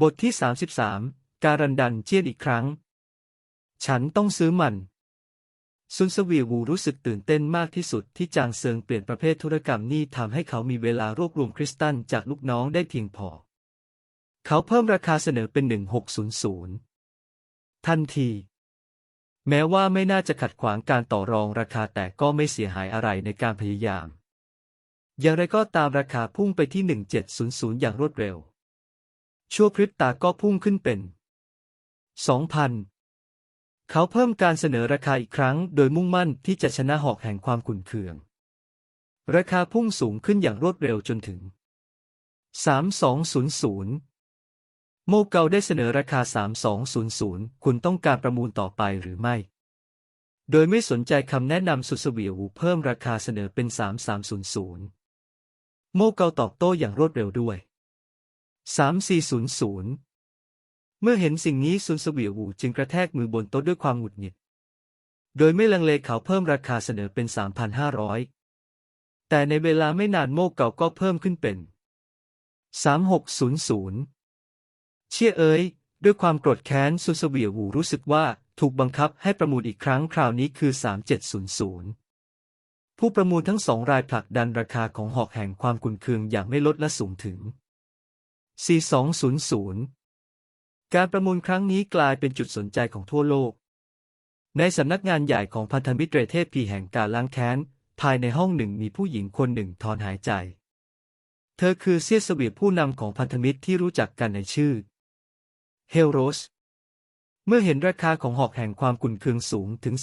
บทที่ 33 การันดันเจียนอีกครั้ง ฉันต้องซื้อมัน ซุนสวีวูรู้สึกตื่นเต้นมากที่สุดที่จางเซิงเปลี่ยนประเภทธุรกรรมนี่ทำให้เขามีเวลารวบรวมคริสตัลจากลูกน้องได้เพียงพอ เขาเพิ่มราคาเสนอเป็น 1600 ทันที แม้ว่าไม่น่าจะขัดขวางการต่อรองราคาแต่ก็ไม่เสียหายอะไรในการพยายาม อย่างไรก็ตามราคาพุ่งไปที่ 1700 อย่างรวดเร็ว ชั่วพริบตาก็พุ่งขึ้นเป็น 2,000 เขาเพิ่มการเสนอราคาอีกครั้ง โดยมุ่งมั่นที่จะชนะหอกแห่งความขุ่นเคือง ราคาพุ่งสูงขึ้นอย่างรวดเร็วจนถึง 3200 โมเกาได้เสนอราคา 3200 คุณต้องการประมูลต่อไปหรือไม่ โดยไม่สนใจคำแนะนำสุดเสวียวเพิ่มราคาเสนอเป็น 3300 โมเกาตอบโต้อย่างรวดเร็วด้วย 3400 เมื่อเห็นสิ่งนี้ซุนเสวียวจึงกระแทกมือบนโต๊ะด้วยความหงุดหงิด โดยไม่ลังเลเขาเพิ่มราคาเสนอเป็น 3,500 แต่ในเวลาไม่นานโมกเก่าก็เพิ่มขึ้นเป็น 3600 เชี่ยเอ้ยด้วยความโกรธแค้นซุนเสวียวรู้สึกว่าถูกบังคับให้ประมูลอีกครั้งคราวนี้คือ 3700 ผู้ประมูลทั้งสองรายผลักดันราคาของหอกแห่งความกุนเคืองอย่างไม่ลดและสูงถึง 4200 การประมูลครั้งนี้กลายเป็นจุดสนใจของทั่วโลก ในสำนักงานใหญ่ของพันธมิตรเรเทพพีแห่งการล้างแค้น ภายในห้องหนึ่งมีผู้หญิงคนหนึ่งถอนหายใจ เธอคือเซียสวีผู้นำของพันธมิตรที่รู้จักกันในชื่อ เฮลโรส เมื่อเห็นราคาของหอกแห่งความกุนเคืองสูงถึง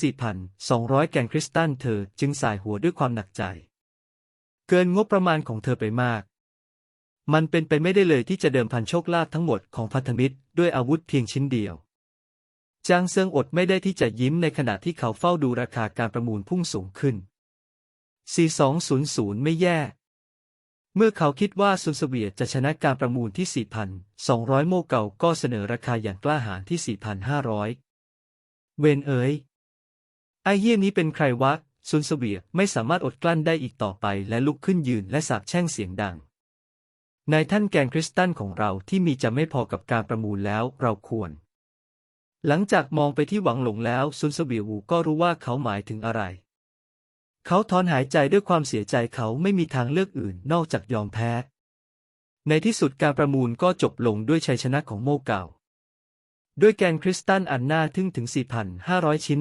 4,200 แกนคริสตัลเธอจึงสายหัวด้วยความหนักใจ เกินงบประมาณของเธอไปมาก มันเป็นไปไม่ได้เลยที่จะเดิมพันโชคลาภทั้งหมดของพันธมิตรด้วยอาวุธเพียงชิ้นเดียว จางเซิงอดไม่ได้ที่จะยิ้มในขณะที่เขาเฝ้าดูราคาการประมูลพุ่งสูงขึ้น 4200 ไม่แย่ เมื่อเขาคิดว่าซุนเสวียจะชนะการประมูลที่ 4,200 โมเก่าก็เสนอราคาอย่างกล้าหาญที่ 4,500 เวนเอ๋ยไอ้เหี้ยนี้เป็นใครวะซุนเสวียไม่สามารถอดกลั้นได้อีกต่อไปและลุกขึ้นยืนและสาบแช่งเสียงดัง ในท่านแกนคริสตัลของเราที่มีจะไม่พอกับการประมูลแล้วเราควร หลังจากมองไปที่หวังหลงแล้วซุนเสวียวูก็รู้ว่าเขาหมายถึงอะไร เขาถอนหายใจด้วยความเสียใจเขาไม่มีทางเลือกอื่นนอกจากยอมแพ้ ในที่สุดการประมูลก็จบลงด้วยชัยชนะของโมเก่า ด้วยแกนคริสตัลอันน่าทึ่งถึง 4,500 ชิ้น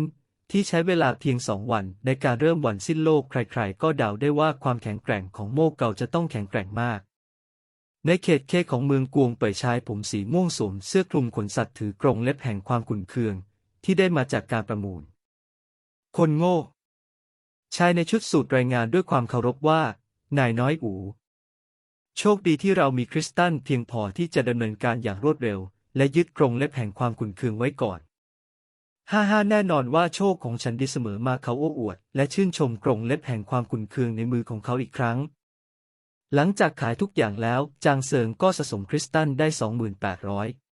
ที่ใช้เวลาเพียงสองวันในการเริ่มวันสิ้นโลกใครๆ ก็เดาได้ว่าความแข็งแกร่งของโมเก่าจะต้องแข็งแกร่งมาก ในเขตเคของเมืองกวงเป่ยชายผมสีม่วงสวมเสื้อคลุมขนสัตว์ถือกรงเล็บแห่งความขุ่นเคือง ที่ได้มาจากการประมูล คนโง่ ชายในชุดสูทรายงานด้วยความเคารพว่า นายน้อยอูโชคดีที่เรามีคริสตัลเพียงพอที่จะดำเนินการอย่างรวดเร็ว และยึดกรงเล็บแห่งความขุ่นเคืองไว้ก่อนฮ่าฮ่าแน่นอนว่าโชคของฉันดีเสมอมาเขาโอ้อวด และชื่นชมกรงเล็บแห่งความขุ่นเคืองในมือของเขาอีกครั้ง หลังจากขายทุกอย่างแล้ว จางเซิงก็สะสมคริสตัลได้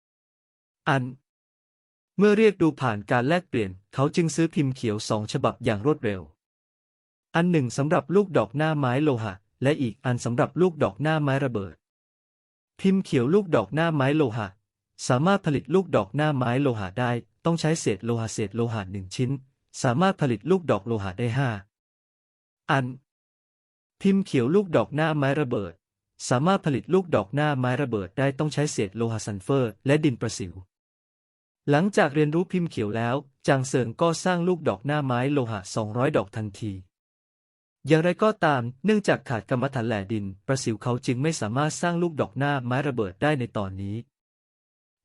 2800 อัน เมื่อเรียกดูผ่านการแลกเปลี่ยน เขาจึงซื้อพิมพ์เขียวสองฉบับอย่างรวดเร็ว อันหนึ่งสำหรับลูกดอกหน้าไม้โลหะ และอีกอันสำหรับลูกดอกหน้าไม้ระเบิด พิมพ์เขียวลูกดอกหน้าไม้โลหะ สามารถผลิตลูกดอกหน้าไม้โลหะได้ ต้องใช้เศษโลหะเศษโลหะหนึ่งชิ้น สามารถผลิตลูกดอกโลหะได้ห้าอัน พิมพ์เขียวลูกดอกหน้าไม้ระเบิด สามารถผลิตลูกดอกหน้าไม้ระเบิดได้ต้องใช้เศษโลหะซัลเฟอร์ และดินประสิว หลังจากเรียนรู้พิมพ์เขียวแล้วจางเซิงก็สร้างลูกดอกหน้าไม้โลหะ 200 ดอกทันที อย่างไรก็ตาม เนื่องจากขาดกรรมฐานแหล่ดิน ประสิวเขาจึงไม่สามารถสร้างลูกดอกหน้าไม้ระเบิดได้ในตอนนี้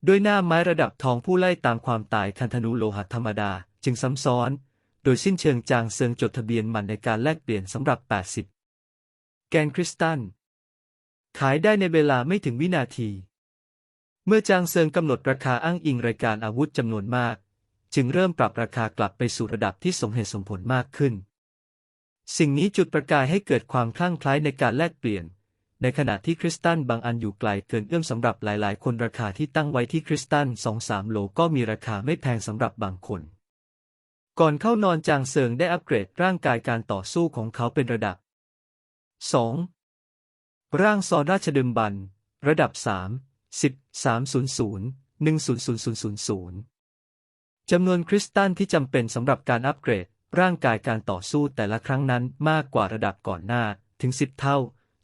ด้วยหน้าไม้ระดับทองผู้ไล่ตามความตายคันธนูโลหะธรรมดา จึงซ้ำซ้อน โดยสิ้นเชิงจางเซิงจดทะเบียนมันในการแลกเปลี่ยนสำหรับ 80 แกนคริสตัล ขายได้ในเวลาไม่ถึงวินาที เมื่อจางเซิงกำหนดราคาอ้างอิงรายการอาวุธจำนวนมาก จึงเริ่มปรับราคากลับไปสู่ระดับที่สมเหตุสมผลมากขึ้น สิ่งนี้จุดประกายให้เกิดความคลั่งไคล้ในการแลกเปลี่ยน ในขณะที่คริสตัลบางอันอยู่ไกลเกินเอื้อมสำหรับหลาย ๆ คนราคาที่ตั้งไว้ที่คริสตัลสองสามโลก็มีราคาไม่แพงสำหรับบางคนก่อนเข้านอนจางเซิงได้อัปเกรดร่างกายการต่อสู้ของเขาเป็นระดับ 2. ร่างซอราชดึมบัน ระดับ10 300 10000จำนวนคริสตัลที่จำเป็นสำหรับการอัปเกรด ร่างกายการต่อสู้แต่ละครั้งนั้นมากกว่าระดับก่อนหน้าถึง 10 เท่า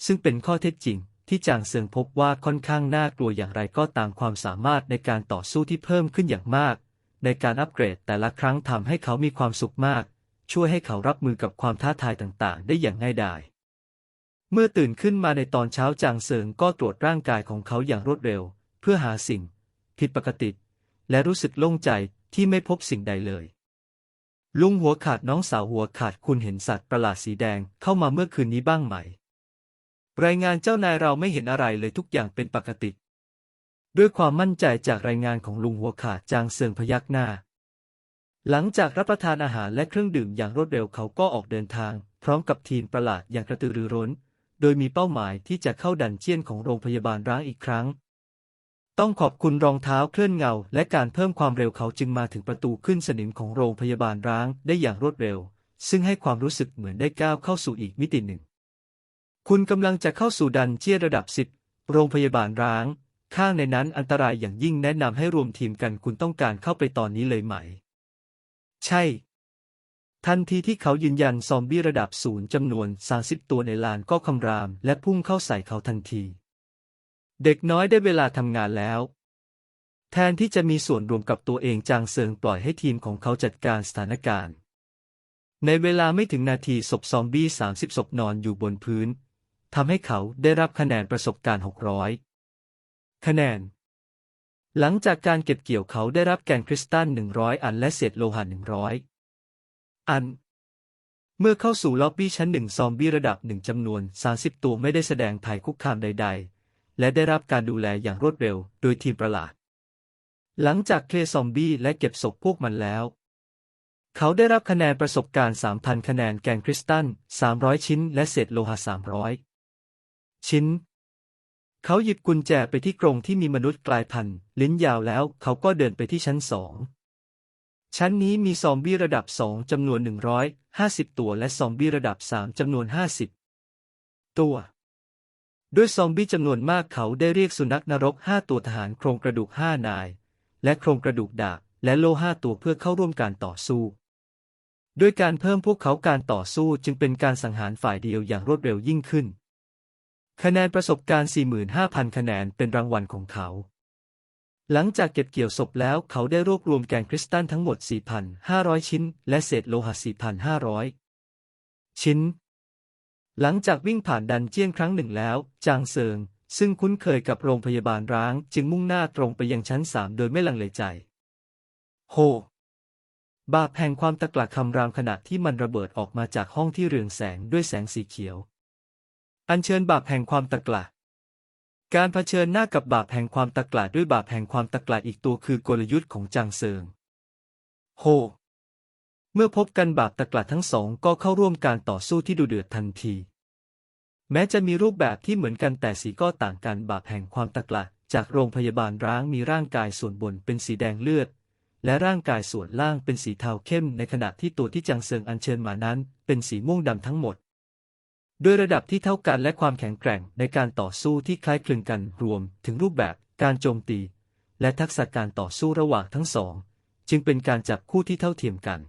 ซึ่งเป็นข้อเท็จจริง ที่จางเซิงพบว่าค่อนข้างน่ากลัวอย่างไรก็ตามความสามารถในการต่อสู้ที่เพิ่มขึ้นอย่างมาก ในการอัปเกรดแต่ละครั้งทำให้เขามีความสุขมาก ช่วยให้เขารับมือกับความท้าทายต่างๆ ได้อย่างง่ายดาย เมื่อตื่นขึ้นมาในตอนเช้าจางเซิงก็ตรวจร่างกายของเขาอย่างรวดเร็ว เพื่อหาสิ่ง ผิดปกติ และรู้สึกโล่งใจที่ไม่พบสิ่งใดเลย ลุงหัวขาดน้องสาวหัวขาดคุณเห็นสัตว์ประหลาดสีแดงเข้ามาเมื่อคืนนี้บ้างไหม รายงานเจ้านายเราไม่เห็นอะไรเลยทุกอย่างเป็นปกติ ด้วยความมั่นใจจากรายงานของลุงหัวขาดจางเซิงพยักหน้า หลังจากรับประทานอาหารและเครื่องดื่มอย่างรวดเร็วเขาก็ออกเดินทาง พร้อมกับทีมประหลาดอย่างกระตือรือร้น โดยมีเป้าหมายที่จะเข้าดันเจียนของโรงพยาบาลร้างอีกครั้ง ต้องขอบคุณรองเท้าเคลื่อนเงา และการเพิ่มความเร็วเขาจึงมาถึงประตูขึ้นสนิมของโรงพยาบาลร้างได้อย่างรวดเร็ว ซึ่งให้ความรู้สึกเหมือนได้ก้าวเข้าสู่อีกมิติหนึ่ง คุณกำลังจะเข้าสู่ดันเจียนระดับสิบโรงพยาบาลร้าง ข้างในนั้นอันตรายอย่างยิ่งแนะนำให้รวมทีมกันคุณต้องการเข้าไปตอนนี้เลยไหม ใช่ ทันทีที่เขายืนยันซอมบี้ระดับศูนย์จำนวน 30 ตัวในลานก็คำราม และพุ่งเข้าใส่เขาทันที เด็กน้อยได้เวลาทำงานแล้ว แทนที่จะมีส่วนรวมกับตัวเองจางเซิงปล่อยให้ทีมของเขาจัดการสถานการณ์ ในเวลาไม่ถึงนาทีศพซอมบี้ 30 ศพนอนอยู่บนพื้นทำให้เขาได้รับคะแนนประสบการณ์ 600 คะแนน หลังจากการเก็บเกี่ยวเขาได้รับแกนคริสตัล 100 อันและเศษโลหะ100 อัน เมื่อเข้าสู่ล็อบบี้ชั้นหนึ่งซอมบี้ระดับหนึ่งจำนวน 30 ตัวไม่ได้แสดงภัยคุกคามใด ๆ และได้รับการดูแลอย่างรวดเร็ว โดยทีมประหลาด หลังจากเคลียร์ซอมบี้และเก็บศพพวกมันแล้ว เขาได้รับคะแนนประสบการณ์ 3,000 คะแนนแกนคริสตัล 300 ชิ้น และเศษโลหะ 300 ชิ้นเขาหยิบกุญแจไปที่กรงที่มีมนุษย์กลายพันธุ์ลิ้นยาวแล้วเขาก็เดินไปที่ชั้นสอง ชั้นนี้มีซอมบี้ระดับสองจำนวน 150 ตัว และซอมบี้ระดับสามจำนวน 50 ตัว ด้วยซอมบี้จำนวนมากเขาได้เรียกสุนัขนรกห้าตัวทหารโครงกระดูกห้านาย และโครงกระดูกดาบและโลห้าตัวเพื่อเข้าร่วมการต่อสู้ ด้วยการเพิ่มพวกเขาการต่อสู้จึงเป็นการสังหารฝ่ายเดียวอย่างรวดเร็วยิ่งขึ้น คะแนนประสบการณ์ 45,000 คะแนนเป็นรางวัลของเขา หลังจากเก็บเกี่ยวศพแล้วเขาได้รวบรวมแกนคริสตัลทั้งหมด 4,500 ชิ้น และเศษโลหะ 4,500 ชิ้น หลังจากวิ่งผ่านดันเจียนครั้งหนึ่งแล้ว จางเซิง ซึ่งคุ้นเคยกับโรงพยาบาลร้าง จึงมุ่งหน้าตรงไปยังชั้นสามโดยไม่ลังเลใจ โฮ บาปแห่งความตะกละคำรามขณะที่มันระเบิดออกมาจากห้องที่เรืองแสงด้วยแสงสีเขียว อัญเชิญบาปแห่งความตะกละ การเผชิญหน้ากับบาปแห่งความตะกละด้วยบาปแห่งความตะกละอีกตัวคือกลยุทธ์ของจางเซิง โฮ เมื่อพบกันบาปตะกละทั้งสองก็เข้าร่วมการต่อสู้ที่ดุเดือดทันที แม้จะมีรูปแบบที่เหมือนกันแต่สีก็ต่างกันบาปแห่งความตะกละจากโรงพยาบาลร้างมีร่างกายส่วนบนเป็นสีแดงเลือด และร่างกายส่วนล่างเป็นสีเทาเข้มในขณะที่ตัวที่จางเซิงอัญเชิญมานั้น เป็นสีม่วงดำทั้งหมด ด้วยระดับที่เท่ากันและความแข็งแกร่งในการต่อสู้ที่คล้ายคลึงกันรวมถึงรูปแบบการโจมตี และทักษะการต่อสู้ระหว่างทั้งสอง จึงเป็นการจับคู่ที่เท่าเทียมกัน